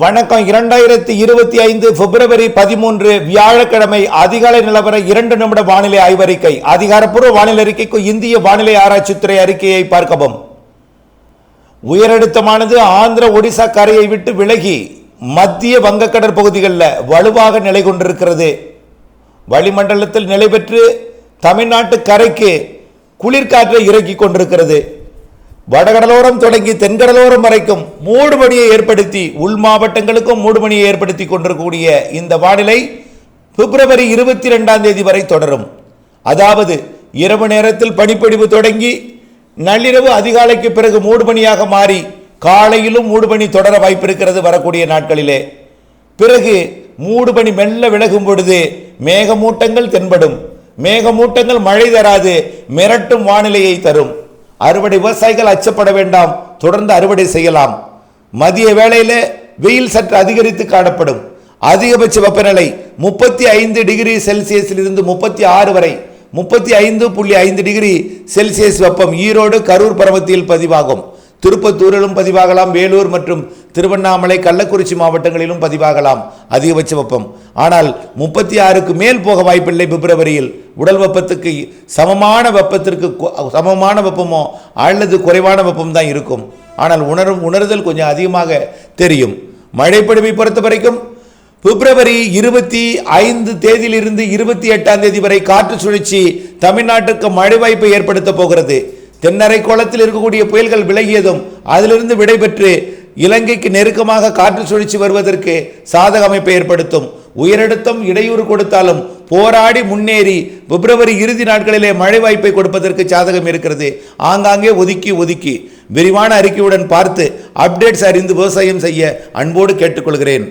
வணக்கம். இரண்டாயிரத்தி இருபத்தி ஐந்து பிப்ரவரி பதிமூன்று வியாழக்கிழமை அதிகாலை நிலவர இரண்டு நிமிட வானிலை ஆய்வறிக்கை. அதிகாரப்பூர்வ வானிலை அறிக்கைக்கு இந்திய வானிலை ஆராய்ச்சித்துறை அறிக்கையை பார்க்கவும். உயரழுத்தமானது ஆந்திர ஒடிசா கரையை விட்டு விலகி மத்திய வங்கக்கடற் பகுதிகளில் வலுவாக நிலை கொண்டிருக்கிறது. வளிமண்டலத்தில் நிலை பெற்று தமிழ்நாட்டு கரைக்கு குளிர்காற்றை இறக்கி கொண்டிருக்கிறது. வடகடலோரம் தொடங்கி தென்கடலோரம் வரைக்கும் மூடுபனியை ஏற்படுத்தி உள் மாவட்டங்களுக்கும் மூடுபணியை ஏற்படுத்தி கொண்டிருக்கக்கூடிய இந்த வானிலை பிப்ரவரி இருபத்தி ரெண்டாம் தேதி வரை தொடரும். அதாவது இரவு நேரத்தில் பனிப்பொழிவு தொடங்கி நள்ளிரவு அதிகாலைக்கு பிறகு மூடுபணியாக மாறி காலையிலும் மூடுபணி தொடர வாய்ப்பிருக்கிறது வரக்கூடிய நாட்களிலே. பிறகு மூடுபணி மெல்ல விலகும் பொழுது மேகமூட்டங்கள் தென்படும். மேகமூட்டங்கள் மழை தராது மிரட்டும் வானிலையை தரும். அறுவடை விவசாயிகள் அச்சப்பட வேண்டாம். தொடர்ந்து அறுவடை செய்யலாம். மதிய வேளையில் வெயில் சற்று அதிகரித்து காணப்படும். அதிகபட்ச வெப்பநிலை முப்பத்தி ஐந்து டிகிரி செல்சியஸில் இருந்து முப்பத்தி ஆறு வரை. முப்பத்தி ஐந்து புள்ளி ஐந்து டிகிரி செல்சியஸ் வெப்பம் ஈரோடு கரூர் பருவத்தில் பதிவாகும். திருப்பத்தூரிலும் பதிவாகலாம் வேலூர் மற்றும் திருவண்ணாமலை கள்ளக்குறிச்சி மாவட்டங்களிலும் பதிவாகலாம் அதிகபட்ச வெப்பம். ஆனால் முப்பத்தி ஆறுக்கு மேல் போக வாய்ப்பில்லை பிப்ரவரியில். உடல் வெப்பத்துக்கு சமமான வெப்பத்திற்கு சமமான வெப்பமோ அல்லது குறைவான வெப்பம் தான் இருக்கும். ஆனால் உணரும் உணர்தல் கொஞ்சம் அதிகமாக தெரியும். மழைப்படுமை பொறுத்த வரைக்கும் பிப்ரவரி இருபத்தி ஐந்து தேதியிலிருந்து இருபத்தி எட்டாம் தேதி வரை காற்று சுழற்சி தமிழ்நாட்டுக்கு மழை வாய்ப்பை ஏற்படுத்த போகிறது. தென்னரை கோலத்தில் இருக்கக்கூடிய புயல்கள் விலகியதும் அதிலிருந்து விடைபெற்று இலங்கைக்கு நெருக்கமாக காற்று சுழற்சி வருவதற்கு சாதக அமைப்பை ஏற்படுத்தும். உயரழுத்தம் இடையூறு கொடுத்தாலும் போராடி முன்னேறி பிப்ரவரி இறுதி நாட்களிலே மழை வாய்ப்பை கொடுப்பதற்கு சாதகம் இருக்கிறது. ஆங்காங்கே ஒதுக்கி ஒதுக்கி. விரிவான அறிக்கையுடன் பார்த்து அப்டேட்ஸ் அறிந்து விவசாயம் செய்ய அன்போடு கேட்டுக்கொள்கிறேன்.